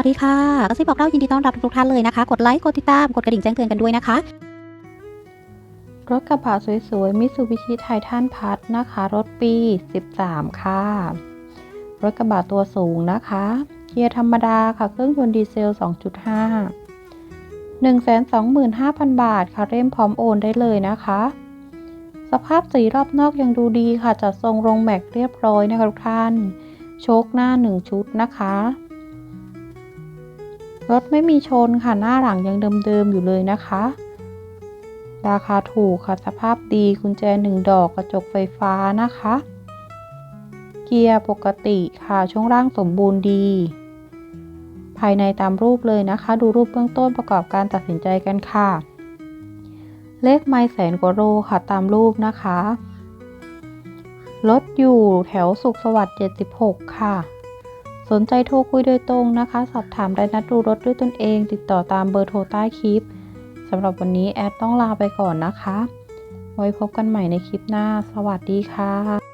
วัสดีค่ะกระซิบบอกเล่ายินดีต้อนรับทุกท่านเลยนะคะ กดไลค์ กดติดตาม กดกระดิ่งแจ้งเตือนกันด้วยนะคะ รถกระบะสวยๆมิ t ซูบิชิไททันพัทนะคะ รถปี 13 ค่ะ รถกระบะตัวสูงนะคะ เกียร์ธรรมดาค่ะ เครื่องยนต์ดีเซล 2.5 125,000 บาทค่ะ เร่มพร้อมโอนได้เลยนะคะ สภาพสีรอบนอกยังดูดีค่ะ จัดทรงลงแม็กเรียบร้อยนะคะทุกท่าน โชคหน้า 1 ชุดนะคะ รถไม่มีชนค่ะหน้าหลังยังเดิมๆอยู่เลยนะคะ ราคาถูกค่ะสภาพดีกุญแจหนึ่งดอกกระจกไฟฟ้านะคะ เกียร์ปกติค่ะช่วงล่างสมบูรณ์ดี ภายในตามรูปเลยนะคะ ดูรูปเบื้องต้นประกอบการตัดสินใจกันค่ะ เลขไม่แสนกว่าโลค่ะตามรูปนะคะรถอยู่แถวสุขสวัสดิ์76 ค่ะ สนใจโทรคุยโดยตรงนะคะ สอบถามได้นัดดูรถด้วยตนเอง ติดต่อตามเบอร์โทรใต้คลิปสำหรับวันนี้แอดต้องลาไปก่อนนะคะ ไว้พบกันใหม่ในคลิปหน้า สวัสดีค่ะ